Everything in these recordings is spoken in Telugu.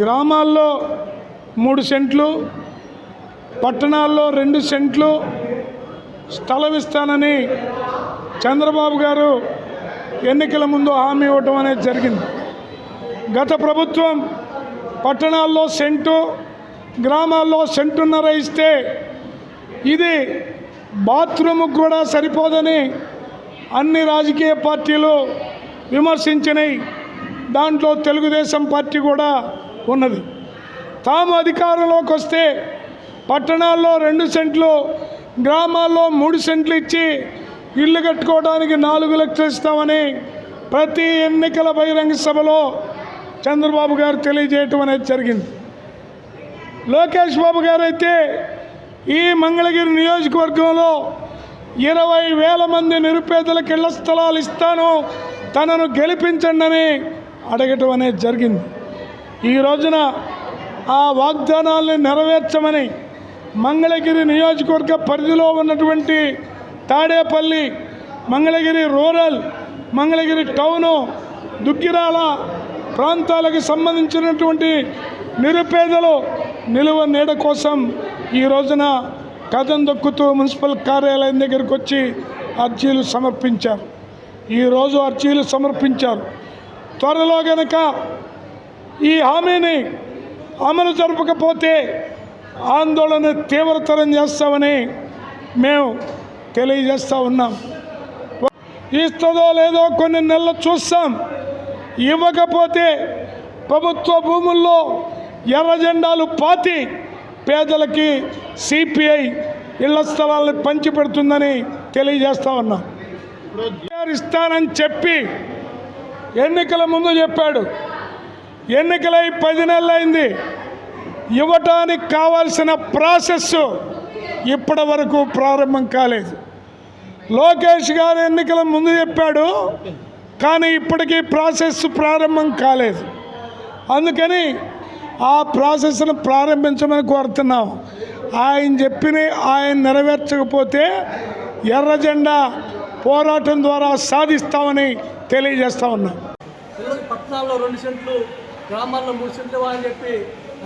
గ్రామాల్లో మూడు సెంట్లు పట్టణాల్లో రెండు సెంట్లు స్థలం ఇస్తానని చంద్రబాబు గారు ఎన్నికల ముందు హామీ ఇవ్వటం అనేది జరిగింది. గత ప్రభుత్వం పట్టణాల్లో సెంటు గ్రామాల్లో సెంటున్నర ఇస్తే ఇది బాత్రూమ్కు కూడా సరిపోదని అన్ని రాజకీయ పార్టీలు విమర్శించినాయి దాంట్లో తెలుగుదేశం పార్టీ కూడా ఉన్నది తాము అధికారంలోకి వస్తే పట్టణాల్లో రెండు సెంట్లు గ్రామాల్లో మూడు సెంట్లు ఇచ్చి ఇల్లు కట్టుకోవడానికి నాలుగు లక్షలు ఇస్తామని ప్రతి ఎన్నికల బహిరంగ సభలో చంద్రబాబు గారు తెలియజేయటం అనేది జరిగింది. లోకేష్ బాబు గారు అయితే ఈ మంగళగిరి నియోజకవర్గంలో ఇరవై వేల మంది నిరుపేదలకు ఇళ్ళ స్థలాలు ఇస్తాను తనను గెలిపించండి అని అడగటం అనేది జరిగింది. ఈ రోజున ఆ వాగ్దానాల్ని నెరవేర్చమని మంగళగిరి నియోజకవర్గ పరిధిలో ఉన్నటువంటి తాడేపల్లి మంగళగిరి రూరల్ మంగళగిరి టౌను దుగ్గిరాల ప్రాంతాలకు సంబంధించినటువంటి నిరుపేదలు నిలువ నీడ కోసం ఈ రోజున కథం దొక్కుతూ మున్సిపల్ కార్యాలయం దగ్గరికి వచ్చి అర్జీలు సమర్పించారు. ఈరోజు అర్జీలు సమర్పించారు. త్వరలో గనక ఈ హామీని అమలు జరపకపోతే ఆందోళన తీవ్రతరం చేస్తామని మేము తెలియజేస్తూ ఉన్నాం. ఇస్తుందో లేదో కొన్ని నెలలు చూస్తాం. ఇవ్వకపోతే ప్రభుత్వ భూముల్లో ఎర్ర జెండాలు పాతి పేదలకి సిపిఐ ఇళ్ళ స్థలాలను పంచిపెడుతుందని తెలియజేస్తా ఉన్నాం. ఇస్తానని చెప్పి ఎన్నికల ముందు చెప్పాడు. ఎన్నికలై పది నెలలు అయింది ఇవ్వటానికి కావాల్సిన ప్రాసెస్ ఇప్పటి వరకు ప్రారంభం కాలేదు. లోకేష్ గారు ఎన్నికల ముందు చెప్పాడు కానీ ఇప్పటికీ ప్రాసెస్ ప్రారంభం కాలేదు. అందుకని ఆ ప్రాసెస్ను ప్రారంభించమని కోరుతున్నాం. ఆయన చెప్పిన ఆయన నెరవేర్చకపోతే ఎర్ర జెండా పోరాటం ద్వారా సాధిస్తామని తెలియజేస్తా ఉన్నాం. పట్టణాల్లో రెండు సెంట్లు గ్రామాల్లో మూడు చెప్పి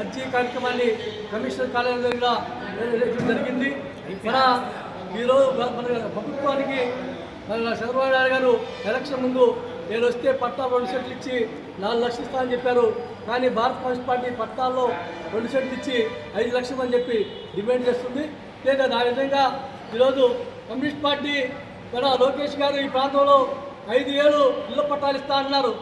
అర్జీ కార్యక్రమాన్ని కమిషనర్ కార్యాలయం దగ్గర జరిగింది. మన ఈరోజు మన ప్రభుత్వానికి మన చంద్రబాబు నాయుడు గారు ఎలక్షన్ ముందు నేను వస్తే పట్టా రెండు సెట్లు ఇచ్చి నాలుగు లక్షలు ఇస్తానని చెప్పారు. కానీ భారత కమ్యూనిస్ట్ పార్టీ పట్టాల్లో రెండు సెట్లు ఇచ్చి ఐదు లక్షలు అని చెప్పి డిమాండ్ చేస్తుంది. లేదా ఆ విధంగా ఈరోజు కమ్యూనిస్ట్ పార్టీ మన లోకేష్ గారు ఈ ప్రాంతంలో ఐదు ఏళ్ళు ఇళ్ళ పట్టాలు ఇస్తా అన్నారు.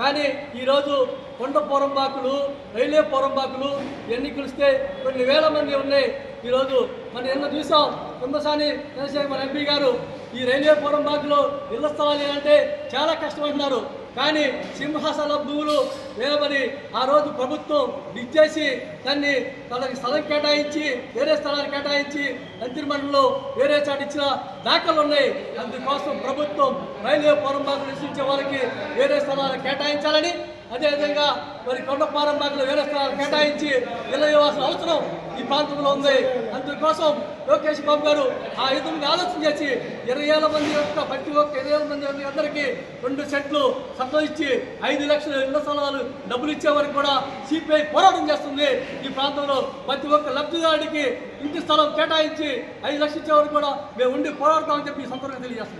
కానీ ఈరోజు కొండ పోరంబాకులు రైల్వే పోరంబాకులు ఇవన్నీ పిలిస్తే కొన్ని వేల మంది ఉన్నాయి. ఈరోజు మనం ఎన్నో చూసాం కుంభసాని చంద్రశేఖర్ మన ఎంపీ గారు ఈ రైల్వే పోరంబాకులో ఇళ్ళ స్థలాలు అంటే చాలా కష్టమంటున్నారు కానీ సింహాసన భూములు వేయమని ఆ రోజు ప్రభుత్వం ఇచ్చేసి దాన్ని తనకి స్థలం కేటాయించి వేరే స్థలాలు కేటాయించి మంత్రిమండలిలో వేరే చాటు ఇచ్చిన దాఖలు ఉన్నాయి. అందుకోసం ప్రభుత్వం రైల్వే పోరంబాకులు నివసించే వారికి వేరే స్థలాలు కేటాయించాలని అదేవిధంగా మరి కొండపారం బాగులో వేరే స్థలాలు కేటాయించి ఇళ్ళ అవసరం ఈ ప్రాంతంలో ఉంది. అందుకోసం లోకేష్ బాబు గారు ఆ విధంగా ఆలోచన చేసి ఇరవై ఏళ్ళ మంది యొక్క ప్రతి ఒక్క ఇరవై ఏళ్ళ మంది అందరికీ రెండు సెట్లు సత్వం ఇచ్చి ఐదు లక్షల ఇళ్ళ స్థలాలు డబ్బులు ఇచ్చే వరకు కూడా సిపిఐ పోరాటం చేస్తుంది. ఈ ప్రాంతంలో ప్రతి ఒక్క లబ్ధిదారుడికి ఇంటి స్థలం కేటాయించి ఐదు లక్షలు ఇచ్చే వరకు కూడా మేము ఉండి పోరాడతామని చెప్పి ఈ సందర్భంగా తెలియజేస్తున్నాం.